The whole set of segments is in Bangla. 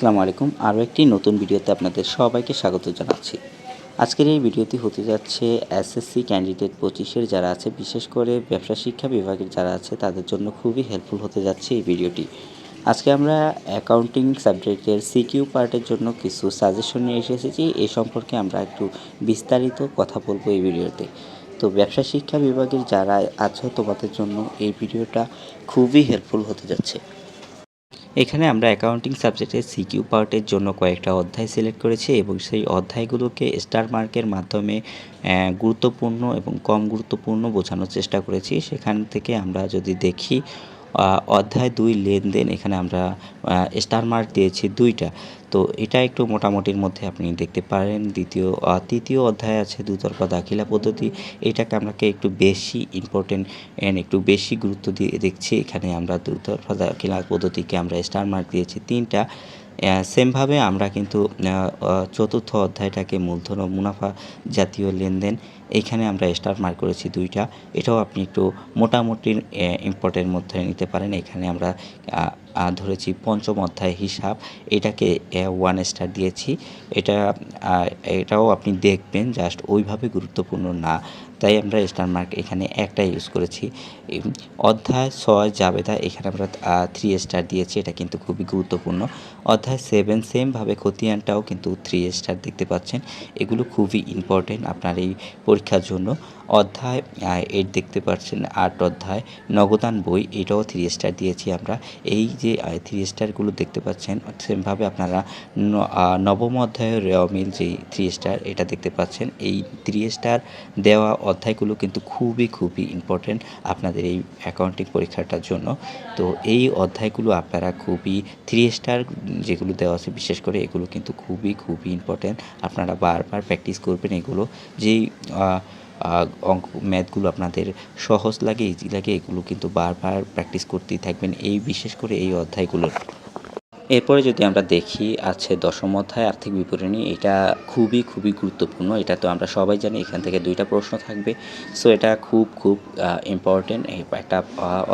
আসসালামু আলাইকুম। আরও একটি নতুন ভিডিওতে আপনাদের সবাইকে স্বাগত জানাচ্ছি। আজকের এই ভিডিওটি হতে যাচ্ছে এসএসসি ক্যান্ডিডেট পঁচিশের যারা আছে, বিশেষ করে ব্যবসা শিক্ষা বিভাগের যারা আছে, তাদের জন্য খুবই হেল্পফুল হতে যাচ্ছে এই ভিডিওটি। আজকে আমরা অ্যাকাউন্টিং সাবজেক্টের সিকিউ পার্টের জন্য কিছু সাজেশন নিয়ে এসে এসেছি। এই সম্পর্কে আমরা একটু বিস্তারিত কথা বলব এই ভিডিওতে। তো ব্যবসা শিক্ষা বিভাগের যারা আছো, তোমাদের জন্য এই ভিডিওটা খুবই হেল্পফুল হতে যাচ্ছে। এখানে আমরা অ্যাকাউন্টিং সাবজেক্টের সিকিউ পার্টের জন্য কয়েকটা অধ্যায় সিলেক্ট করেছি এবং সেই অধ্যায়গুলোকে স্টার মার্কের মাধ্যমে গুরুত্বপূর্ণ এবং কম গুরুত্বপূর্ণ বোঝানোর চেষ্টা করেছি। সেখান থেকে আমরা যদি দেখি অধ্যায় দুই লেনদেন, এখানে আমরা স্টার মার্ক দিয়েছি দুইটা। তো এটা একটু মোটামুটির মধ্যে আপনি দেখতে পারেন। দ্বিতীয় তৃতীয় অধ্যায় আছে, দুতরফা দাখিলা পদ্ধতি। এটাকে আমাকে একটু বেশি ইম্পর্টেন্ট অ্যান্ড একটু বেশি গুরুত্ব দিয়ে দেখছি। এখানে আমরা দুতরফা দাখিলা পদ্ধতিকে আমরা স্টার মার্ক দিয়েছি তিনটা। সেমভাবে আমরা কিন্তু চতুর্থ অধ্যায়টাকে মূলধন ও মুনাফা জাতীয় লেনদেন এইখানে আমরা স্টার মার্ক করেছি দুইটা। এটাও আপনি একটু মোটামুটি ইম্পর্টেন্ট মধ্যে নিতে পারেন। এখানে আমরা ধরেছি পঞ্চম অধ্যায় হিসাব। এটাকে ওয়ান স্টার দিয়েছি। এটা এটাও আপনি দেখবেন জাস্ট ওইভাবে গুরুত্বপূর্ণ না। তাই আমরা স্টার মার্ক এখানে একটা ইউজ করেছি। অধ্যায় ছয় জাবেদা, এখানে আমরা থ্রি স্টার দিয়েছি। এটা কিন্তু খুবই গুরুত্বপূর্ণ। অধ্যায় সেভেন সেমভাবে খতিয়ানটাও কিন্তু থ্রি স্টার দেখতে পাচ্ছেন। এগুলো খুবই ইম্পর্টেন্ট আপনার এই পরীক্ষার জন্য। অধ্যায় এইট দেখতে পাচ্ছেন। আট অধ্যায়, নগদান বই, এটাও থ্রি স্টার দিয়েছি আমরা। এই যে থ্রি স্টারগুলো দেখতে পাচ্ছেন, সেমভাবে আপনারা নবম অধ্যায়ের রেওয়া মিল যে থ্রি স্টার এটা দেখতে পাচ্ছেন। এই থ্রি স্টার দেওয়া অধ্যায়গুলো কিন্তু খুবই খুবই ইম্পর্টেন্ট আপনাদের এই অ্যাকাউন্টিং পরীক্ষাটার জন্য। তো এই অধ্যায়গুলো আপনারা খুবই থ্রি স্টার যেগুলো দেওয়া আছে, বিশেষ করে এগুলো কিন্তু খুবই খুবই ইম্পর্টেন্ট আপনারা বারবার প্র্যাকটিস করবেন এগুলো। যেই অঙ্ক ম্যাথগুলো আপনাদের সহজ লাগে ইজি লাগে, এগুলো কিন্তু বারবার প্র্যাকটিস করতেই থাকবেন। এই বিশেষ করে এই অধ্যায়গুলোর। এরপরে যদি আমরা দেখি, আছে দশম অধ্যায় আর্থিক বিবরণী, এটা খুবই খুবই গুরুত্বপূর্ণ। এটা তো আমরা সবাই জানি, এখান থেকে দুইটা প্রশ্ন থাকবে। সো এটা খুব খুব ইম্পর্টেন্ট একটা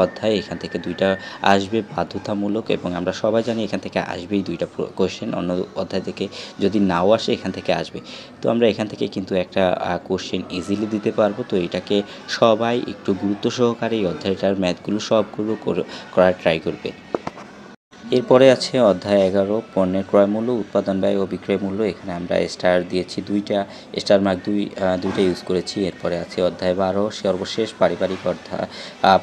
অধ্যায়। এখান থেকে দুইটা আসবে বাধ্যতামূলক এবং আমরা সবাই জানি এখান থেকে আসবেই দুইটা কোশ্চেন অন্য অধ্যায় থেকে যদি নাও আসে, এখান থেকে আসবে। তো আমরা এখান থেকে কিন্তু একটা কোশ্চেন ইজিলি দিতে পারব। তো এটাকে সবাই একটু গুরুত্ব সহকারে এই অধ্যায়টার ম্যাথগুলো সবগুলো করার ট্রাই করবে। এরপরে আছে অধ্যায় এগারো, পণ্যের ক্রয় মূল্য, উৎপাদন ব্যয় ও বিক্রয় মূল্য। এখানে আমরা স্টার দিয়েছি দুইটা স্টার মার্ক দুই দুইটা ইউজ করেছি। এরপরে আছে অধ্যায় বারো, সর্বশেষ পারিবারিক অর্থাৎ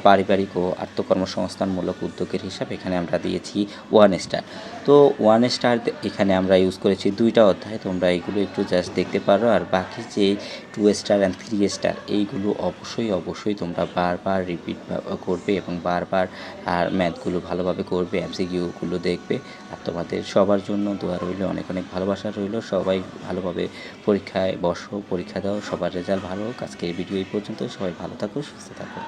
পারিবারিক ও আত্মকর্মসংস্থানমূলক উদ্যোগের হিসাব। এখানে আমরা দিয়েছি ওয়ান স্টার তো ওয়ান স্টার এখানে আমরা ইউজ করেছি দুইটা অধ্যায়। তোমরা এইগুলো একটু জাস্ট দেখতে পারো। আর বাকি যে two star and three star এইগুলো অবশ্যই অবশ্যই তোমরা বারবার রিপিট করবে এবং বারবার আর ম্যাথগুলো ভালোভাবে করবে এমসিকিউগুলো দেখবে। আর তোমাদের সবার জন্য দোয়া রইল, অনেক অনেক ভালোবাসা রইল। সবাই ভালোভাবে পরীক্ষায় বসো, পরীক্ষা দাও, সবার রেজাল্ট ভালো হোক। আজকে এই ভিডিও এই পর্যন্ত। সবাই ভালো থাকো, সুস্থ থাকো।